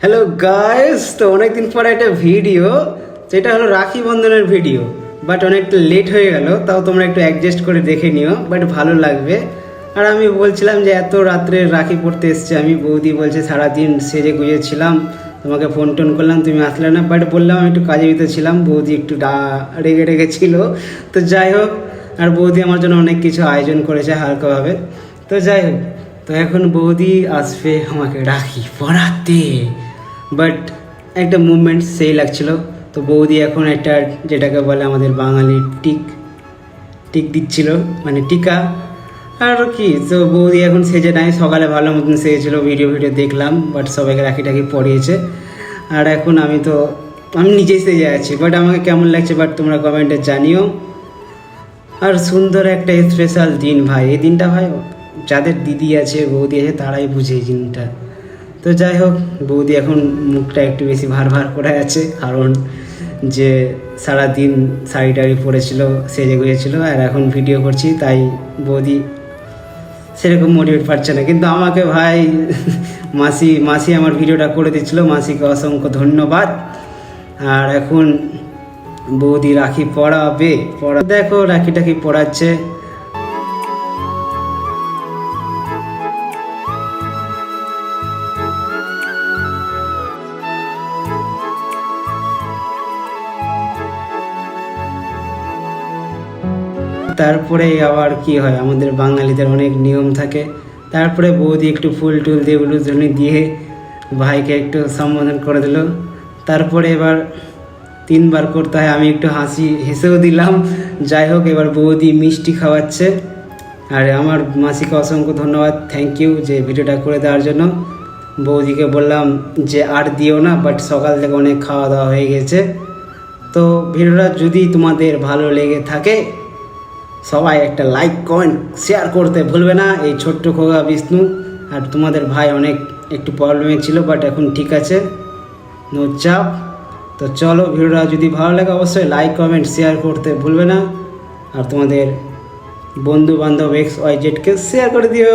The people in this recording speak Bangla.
হ্যালো গাইস তো অনেকদিন পরে একটা ভিডিও যেটা হলো রাখি বন্ধনের ভিডিও বাট অনেকটা লেট হয়ে গেল, তাও তোমরা একটু অ্যাডজাস্ট করে দেখে নিও বাট ভালো লাগবে। আর আমি বলছিলাম যে এত রাত্রে রাখি পড়তে এসছে, আমি বৌদি বলছে সারাদিন সেজে গুজেছিলাম তোমাকে ফোন টোন করলাম, তুমি আসলে না বাট বললাম আমি একটু কাজে ভিতরে ছিলাম, বৌদি একটু ডা- রেগে রেগে ছিল। তো যাই হোক, আর বৌদি আমার জন্য অনেক কিছু আয়োজন করেছে হালকাভাবে। তো যাই হোক, তো এখন বৌদি আসবে আমাকে রাখি পড়াতে। বাট একটা মুভমেন্ট সেই লাগছিল। তো বৌদি এখন একটা যেটাকে বলে আমাদের বাঙালির টিক টিক দিচ্ছিল মানে টিকা। আর কি, তো বৌদি এখন সেজে নাই, সকালে ভালো মতন সেজেছিল ভিডিও ভিডিও দেখলাম বাট সবাইকে রাখি টাকি পরিয়েছে আর এখন আমি তো, আমি নিজেই সেজে আছি বাট আমাকে কেমন লাগছে বাট তোমরা কমেন্টে জানিও। আর সুন্দর একটা স্পেশাল দিন ভাই, এই দিনটা ভাই, যাদের দিদি আছে, বৌদি আছে, তারাই বুঝে এই দিনটা। তো যাই হোক, বৌদি এখন মুখটা একটু বেশি ভার ভার করে আছে। কারণ যে সারা দিন শাড়ি টাড়ি পরেছিল, সেজে গুজেছিল, আর এখন ভিডিও করছি, তাই বৌদি সেরকম মোটিভেট পাচ্ছে না। কিন্তু আমাকে ভাই, মাসি মাসি আমার ভিডিওটা করে দিচ্ছিল মাসিকে অসংখ্য ধন্যবাদ। আর এখন বৌদি রাখি পড়াবে, পড়া দেখো রাখি টাকি পড়াচ্ছে। তারপরে আবার কি হয়? আমাদের বাঙালিদের অনেক নিয়ম থাকে। তারপরে বৌদি একটু ফুল টুল দিয়ে উলুধনি দিয়ে ভাইকে একটু সম্বোধন করে দিল। তারপরে এবার তিনবার করতে হয়। আমি একটু হাসি হেসেও দিলাম। যাই হোক, এবার বৌদি মিষ্টি খাওয়াচ্ছে। আর আমার মাসিকে অসংখ্য ধন্যবাদ। থ্যাংক ইউ যে ভিডিওটা করে দেওয়ার জন্য। বৌদিকে বললাম যে আর দিও না বাট সকাল থেকে অনেক খাওয়া দাওয়া হয়ে গেছে। তো ভিডিওটা যদি তোমাদের ভালো লেগে থাকে সবাই একটা লাইক কমেন্ট শেয়ার করতে ভুলবে না। এই ছোট্ট খোগা বিষ্ণু আর তোমাদের ভাই অনেক একটু প্রবলেমে ছিল বাট এখন ঠিক আছে। নো চাপ তো চলো ভিডিওটা যদি ভালো লাগে অবশ্যই লাইক কমেন্ট শেয়ার করতে ভুলবে না। আর তোমাদের বন্ধু বান্ধব এক্স ওয়াই জেডকে শেয়ার করে দিও।